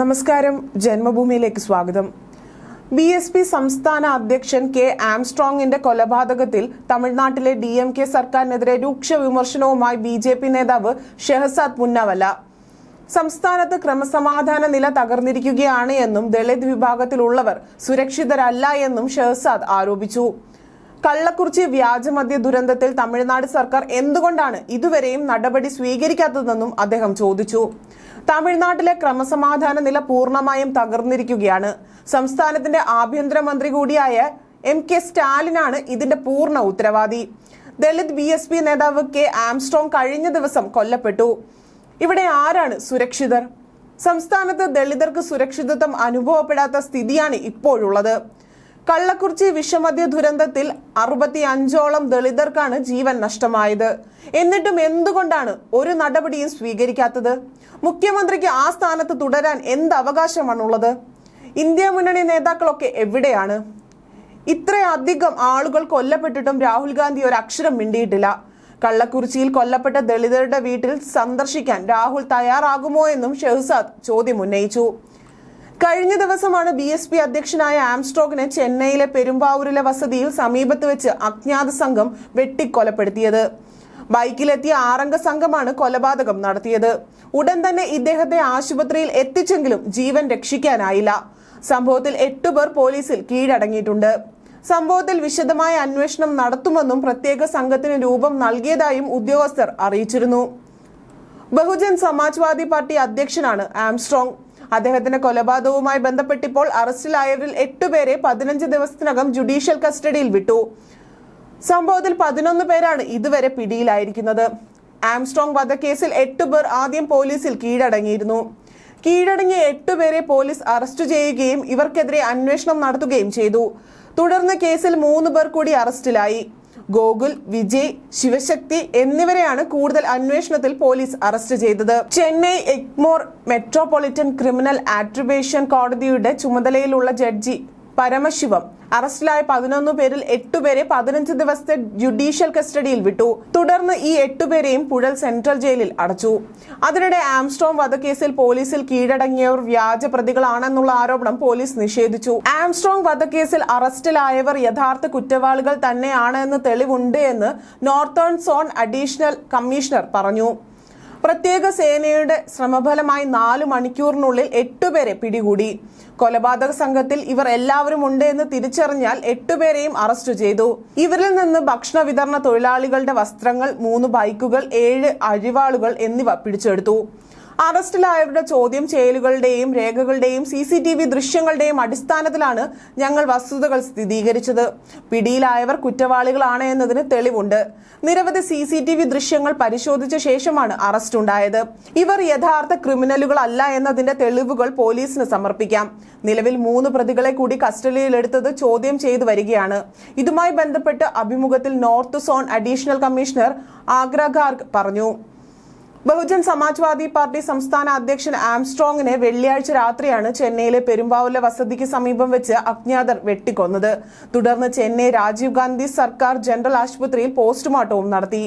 നമസ്കാരം. ജന്മഭൂമിയിലേക്ക് സ്വാഗതം. B S P സംസ്ഥാന അധ്യക്ഷൻ കെ ആംസ്ട്രോങ്ങിന്റെ കൊലപാതകത്തിൽ തമിഴ്നാട്ടിലെ ഡി എം കെ സർക്കാരിനെതിരെ രൂക്ഷ വിമർശനവുമായി ബി ജെ പി നേതാവ് ഷെഹസാദ് പുന്നവല. സംസ്ഥാനത്ത് ക്രമസമാധാന നില തകർന്നിരിക്കുകയാണ് എന്നും ദളിത് വിഭാഗത്തിലുള്ളവർ സുരക്ഷിതരല്ല എന്നും ഷെഹസാദ് ആരോപിച്ചു. കള്ളക്കുറിച്ചി വ്യാജമദ്യ ദുരന്തത്തിൽ തമിഴ്നാട് സർക്കാർ എന്തുകൊണ്ടാണ് ഇതുവരെയും നടപടി സ്വീകരിക്കാത്തതെന്നും അദ്ദേഹം ചോദിച്ചു. തമിഴ്നാട്ടിലെ ക്രമസമാധാന നില പൂർണമായും തകർന്നിരിക്കുകയാണ്. സംസ്ഥാനത്തിന്റെ ആഭ്യന്തരമന്ത്രി കൂടിയായ എം കെ സ്റ്റാലിനാണ് ഇതിന്റെ പൂർണ ഉത്തരവാദി. ദളിത് ബി എസ് പി നേതാവ് കെ ആംസ്ട്രോങ് കഴിഞ്ഞ ദിവസം കൊല്ലപ്പെട്ടു. ഇവിടെ ആരാണ് സുരക്ഷിതർ? സംസ്ഥാനത്ത് ദളിതർക്ക് സുരക്ഷിതത്വം അനുഭവപ്പെടാത്ത സ്ഥിതിയാണ് ഇപ്പോഴുള്ളത്. കള്ളക്കുറിച്ചി വിഷമദ്യ ദുരന്തത്തിൽ അറുപത്തി അഞ്ചോളം ദളിതർക്കാണ് ജീവൻ നഷ്ടമായത്. എന്നിട്ടും എന്തുകൊണ്ടാണ് ഒരു നടപടിയും സ്വീകരിക്കാത്തത്? മുഖ്യമന്ത്രിക്ക് ആ സ്ഥാനത്ത് തുടരാൻ എന്ത് അവകാശമാണുള്ളത്? ഇന്ത്യ മുന്നണി നേതാക്കളൊക്കെ എവിടെയാണ്? ഇത്രയധികം ആളുകൾ കൊല്ലപ്പെട്ടിട്ടും രാഹുൽ ഗാന്ധി ഒരു അക്ഷരം മിണ്ടിയിട്ടില്ല. കള്ളക്കുറിച്ചിയിൽ കൊല്ലപ്പെട്ട ദളിതരുടെ വീട്ടിൽ സന്ദർശിക്കാൻ രാഹുൽ തയ്യാറാകുമോ എന്നും ഷെഹ്സാദ് ചോദ്യം ഉന്നയിച്ചു. കഴിഞ്ഞ ദിവസമാണ് ബി എസ് പി അധ്യക്ഷനായ ആംസ്ട്രോഗിനെ ചെന്നൈയിലെ പെരുമ്പാവൂരിലെ വസതിയിൽ സമീപത്ത് വെച്ച് അജ്ഞാത സംഘം വെട്ടിക്കൊലപ്പെടുത്തിയത്. ബൈക്കിലെത്തിയ ആറംഗ സംഘമാണ് കൊലപാതകം നടത്തിയത്. ഉടൻ തന്നെ ഇദ്ദേഹത്തെ ആശുപത്രിയിൽ എത്തിച്ചെങ്കിലും ജീവൻ രക്ഷിക്കാനായില്ല. സംഭവത്തിൽ എട്ടുപേർ പോലീസിൽ കീഴടങ്ങിയിട്ടുണ്ട്. സംഭവത്തിൽ വിശദമായ അന്വേഷണം നടത്തുമെന്നും പ്രത്യേക സംഘത്തിന് രൂപം നൽകിയതായും ഉദ്യോഗസ്ഥർ അറിയിച്ചിരുന്നു. ബഹുജൻ സമാജ്വാദി പാർട്ടി അധ്യക്ഷനാണ് ആംസ്ട്രോങ്. അദ്ദേഹത്തിന്റെ കൊലപാതകവുമായി ബന്ധപ്പെട്ടിപ്പോൾ അറസ്റ്റിലായവരിൽ എട്ടുപേരെ പതിനഞ്ച് ദിവസത്തിനകം ജുഡീഷ്യൽ കസ്റ്റഡിയിൽ വിട്ടു. സംഭവത്തിൽ പതിനൊന്ന് പേരാണ് ഇതുവരെ പിടിയിലായിരിക്കുന്നത്. ആംസ്ട്രോങ് വധക്കേസിൽ എട്ടുപേർ ആദ്യം പോലീസിൽ കീഴടങ്ങിയിരുന്നു. കീഴടങ്ങിയ എട്ടുപേരെ പോലീസ് അറസ്റ്റ് ചെയ്യുകയും ഇവർക്കെതിരെ അന്വേഷണം നടത്തുകയും ചെയ്തു. തുടർന്ന് കേസിൽ മൂന്ന് പേർ കൂടി അറസ്റ്റിലായി. ഗോകുൽ വിജയ് ശിവശക്തി എന്നിവരെയാണ് കൂടുതൽ അന്വേഷണത്തിൽ പോലീസ് അറസ്റ്റ് ചെയ്തത്. Chennai Egmore metropolitan criminal attribution കോടതിയുടെ ചുമതലയിലുള്ള ജഡ്ജി പരമശിവം. അറസ്റ്റിലായ പതിനൊന്ന് പേരിൽ എട്ടുപേരെ പതിനഞ്ച് ദിവസത്തെ ജുഡീഷ്യൽ കസ്റ്റഡിയിൽ വിട്ടു. തുടർന്ന് ഈ എട്ടുപേരെയും പുഴൽ സെൻട്രൽ ജയിലിൽ അടച്ചു. അതിനിടെ ആംസ്ട്രോം വധക്കേസിൽ പോലീസിൽ കീഴടങ്ങിയവർ വ്യാജ പ്രതികളാണെന്നുള്ള ആരോപണം പോലീസ് നിഷേധിച്ചു. ആംസ്ട്രോങ് വധക്കേസിൽ അറസ്റ്റിലായവർ യഥാർത്ഥ കുറ്റവാളികൾ തന്നെയാണ് എന്ന് തെളിവുണ്ട് എന്ന് നോർത്തേൺ സോൺ അഡീഷണൽ കമ്മീഷണർ പറഞ്ഞു. പ്രത്യേക സേനയുടെ ശ്രമഫലമായി നാല് മണിക്കൂറിനുള്ളിൽ എട്ടുപേരെ പിടികൂടി. കൊലപാതക സംഘത്തിൽ ഇവർ എല്ലാവരും ഉണ്ട് എന്ന് തിരിച്ചറിഞ്ഞാൽ എട്ടുപേരെയും അറസ്റ്റ് ചെയ്തു. ഇവരിൽ നിന്ന് ഭക്ഷണ വിതരണ തൊഴിലാളികളുടെ വസ്ത്രങ്ങൾ മൂന്ന് ബൈക്കുകൾ ഏഴ് അഴിവാളുകൾ എന്നിവ പിടിച്ചെടുത്തു. അറസ്റ്റിലായവരുടെ ചോദ്യം ചെയ്യലുകളുടെയും രേഖകളുടെയും സി സി ടി വി ദൃശ്യങ്ങളുടെയും അടിസ്ഥാനത്തിലാണ് ഞങ്ങൾ വസ്തുതകൾ സ്ഥിരീകരിച്ചത്. പിടിയിലായവർ കുറ്റവാളികളാണ് എന്നതിന് തെളിവുണ്ട്. നിരവധി സി സി ടി വി ദൃശ്യങ്ങൾ പരിശോധിച്ച ശേഷമാണ് അറസ്റ്റ് ഉണ്ടായത് ഇവർ യഥാർത്ഥ ക്രിമിനലുകളല്ല എന്നതിന്റെ തെളിവുകൾ പോലീസിന് സമർപ്പിക്കാം. നിലവിൽ മൂന്ന് പ്രതികളെ കൂടി കസ്റ്റഡിയിലെടുത്തത് ചോദ്യം ചെയ്തു വരികയാണ്. ഇതുമായി ബന്ധപ്പെട്ട് അഭിമുഖത്തിൽ north zone additional commissioner Agra Garg പറഞ്ഞു. ബഹുജൻ സമാജ്വാദി പാർട്ടി സംസ്ഥാന അധ്യക്ഷൻ ആംസ്ട്രോങ്ങിനെ വെള്ളിയാഴ്ച രാത്രിയാണ് ചെന്നൈയിലെ പെരുമ്പാവൂരിലെ വസതിക്ക് സമീപം വെച്ച് അജ്ഞാതർ വെട്ടിക്കൊന്നത്. തുടർന്ന് ചെന്നൈ രാജീവ് ഗാന്ധി സർക്കാർ ജനറൽ ആശുപത്രിയിൽ പോസ്റ്റ്മോർട്ടവും നടത്തി.